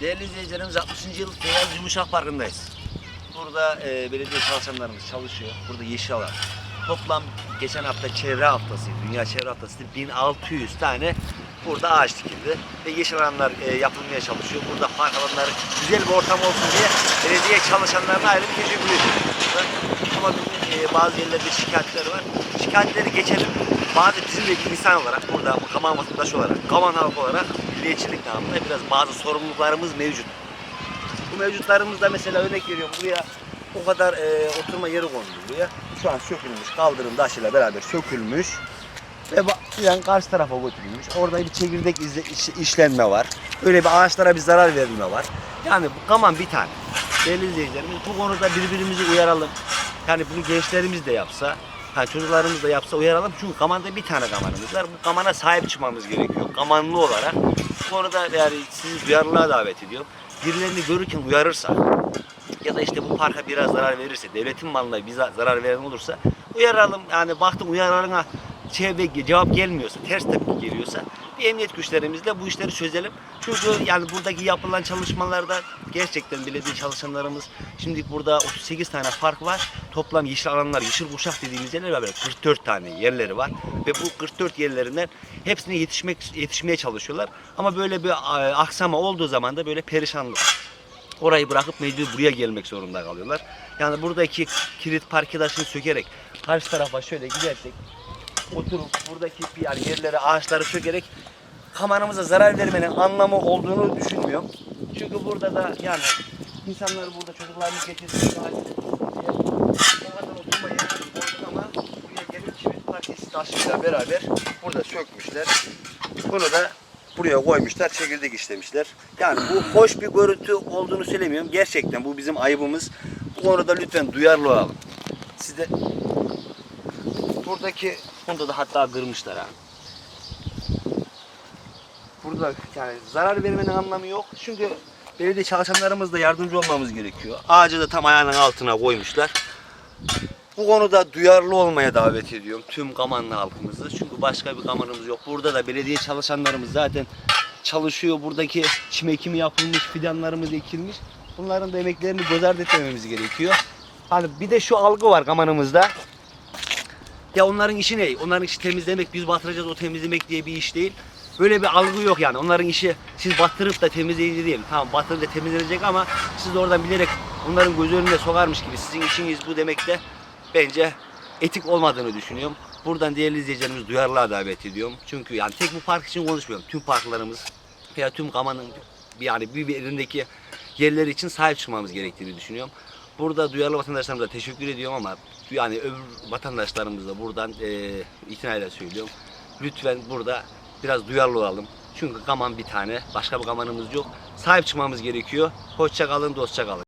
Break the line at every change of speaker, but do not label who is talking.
Değerli izleyicilerimiz 60. yıl Beyaz Yumuşak Parkı'ndayız. Burada e, belediye çalışanlarımız çalışıyor. Burada yeşil alan. Toplam geçen hafta çevre haftası, Dünya Çevre Haftası 1600 tane burada ağaç dikildi. Ve yeşil alanlar e, yapılmaya çalışıyor. Burada park alanları güzel bir ortam olsun diye belediye çalışanlarına ayrı bir teşekkür ediyoruz. burada. Ama e, bazı yerlerde şikayetler var. Şikayetleri geçelim. Bazı bizim de insan olarak burada Kaman vatandaşı olarak, Kaman halkı olarak milliyetçilik namında biraz bazı sorumluluklarımız mevcut. Bu mevcutlarımızda mesela örnek veriyorum buraya o kadar e, oturma yeri kondu buraya. Şu an sökülmüş, kaldırım taşıyla beraber sökülmüş. Ve yani karşı tarafa götürülmüş. Orada bir çekirdek izle, iş- işlenme var. Öyle bir ağaçlara bir zarar verilme var. Yani bu kaman bir tane. Değerli izleyicilerimiz bu konuda birbirimizi uyaralım. Yani bunu gençlerimiz de yapsa, hani çocuklarımız da yapsa uyaralım. Çünkü kamanda bir tane kamanımız var. Bu kamana sahip çıkmamız gerekiyor. Kamanlı olarak. Bu konuda yani sizi duyarlılığa davet ediyorum. Birilerini görürken uyarırsa, ya da işte bu parka biraz zarar verirse, devletin malına bize zarar veren olursa uyaralım. Yani baktım uyarılarına çevre cevap gelmiyorsa, ters tepki geliyorsa bir emniyet güçlerimizle bu işleri çözelim. Çünkü yani buradaki yapılan çalışmalarda gerçekten belediye çalışanlarımız şimdi burada 38 tane park var. Toplam yeşil alanlar, yeşil kuşak dediğimiz yerler var. böyle 44 tane yerleri var. Ve bu 44 yerlerinden hepsine yetişmek yetişmeye çalışıyorlar. Ama böyle bir aksama olduğu zaman da böyle perişanlık. Orayı bırakıp mecbur buraya gelmek zorunda kalıyorlar. Yani buradaki kilit parkedaşını sökerek karşı tarafa şöyle gidersek oturup buradaki yani yerlere ağaçları sökerek kameramıza zarar vermenin anlamı olduğunu düşünmüyorum. Çünkü burada da yani insanlar burada çocuklarını parkesi taşıyla beraber burada sökmüşler. Bunu da buraya koymuşlar, çekirdek işlemişler. Yani bu hoş bir görüntü olduğunu söylemiyorum. Gerçekten bu bizim ayıbımız. Bu konuda lütfen duyarlı olalım. Siz de buradaki bunda da hatta kırmışlar ha. Burada yani zarar vermenin anlamı yok. Çünkü belediye çalışanlarımız da yardımcı olmamız gerekiyor. Ağacı da tam ayağının altına koymuşlar. Bu konuda duyarlı olmaya davet ediyorum tüm Kamanlı halkımızı. Çünkü başka bir Kaman'ımız yok. Burada da belediye çalışanlarımız zaten çalışıyor. Buradaki çim ekimi yapılmış, fidanlarımız ekilmiş. Bunların da emeklerini göz ardı etmememiz gerekiyor. Hani bir de şu algı var Kaman'ımızda. Ya onların işi ne? Onların işi temizlemek, biz batıracağız o temizlemek diye bir iş değil. Böyle bir algı yok yani. Onların işi siz batırıp da temizleyici değil. Tamam batırıp da temizlenecek ama siz de oradan bilerek onların göz önünde sokarmış gibi sizin işiniz bu demek de bence etik olmadığını düşünüyorum. Buradan değerli izleyicilerimiz duyarlılığa davet ediyorum. Çünkü yani tek bu park için konuşmuyorum. Tüm parklarımız veya tüm Kaman'ın yani bir yerindeki yerleri için sahip çıkmamız gerektiğini düşünüyorum. Burada duyarlı vatandaşlarımıza teşekkür ediyorum ama yani öbür vatandaşlarımız da buradan e, itinayla söylüyorum. Lütfen burada biraz duyarlı olalım. Çünkü Kaman bir tane, başka bir Kaman'ımız yok. Sahip çıkmamız gerekiyor. Hoşça kalın, dostça kalın.